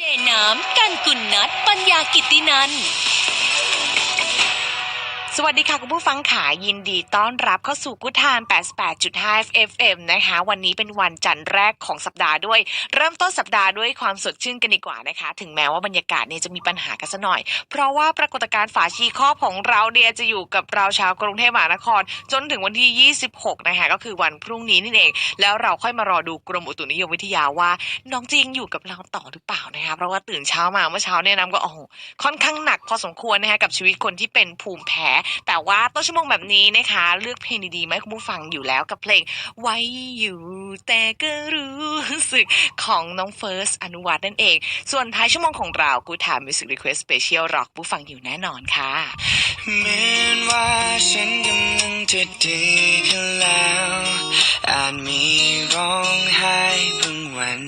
เจน้ำกันกุลนัทปัญญากิตินัน สวัสดีค่ะ คุณผู้ฟังขายินดีต้อนรับเข้าสู่กุฏาน 88.5 FM นะคะ วันนี้เป็นวันจันทร์แรกของสัปดาห์ด้วย เริ่มต้นสัปดาห์ด้วยความสดชื่นกันดีกว่านะคะ ถึงแม้ว่าบรรยากาศเนี่ยจะมีปัญหากันสักหน่อย เพราะว่าปรากฏการณ์ฝาชีครอบของเราเนี่ยจะอยู่กับเราชาวกรุงเทพมหานคร จนถึงวันที่ 26 นะคะ ก็คือวันพรุ่งนี้นี่เอง แล้วเราค่อยมารอดูกรมอุตุนิยมวิทยาว่า น้องจริงอยู่กับเราต่อหรือเปล่านะคะ เพราะว่าตื่นเช้ามาเมื่อเช้าเนี่ยน้ำก็โอ้ค่อนข้างหนักพอสมควรนะคะกับชีวิตคนที่เป็นภูมิแพ้แต่ว่าต้นชั่วโมงแบบนี้นะคะ เลือกเพลงดีๆมาให้คุณผู้ฟังอยู่แล้วกับเพลงไว้อยู่แต่ก็รู้สึกของน้องเฟิร์สอนุวัฒน์นั่นเอง ส่วนท้ายชั่วโมงของเรากูถามมิวสิกรีเควสสเปเชียลร็อกผู้ฟังอยู่แน่นอนค่ะเหมือนว่าฉันกำลังจะดีขึ้นแล้วอาจมีร้องไห้บางวัน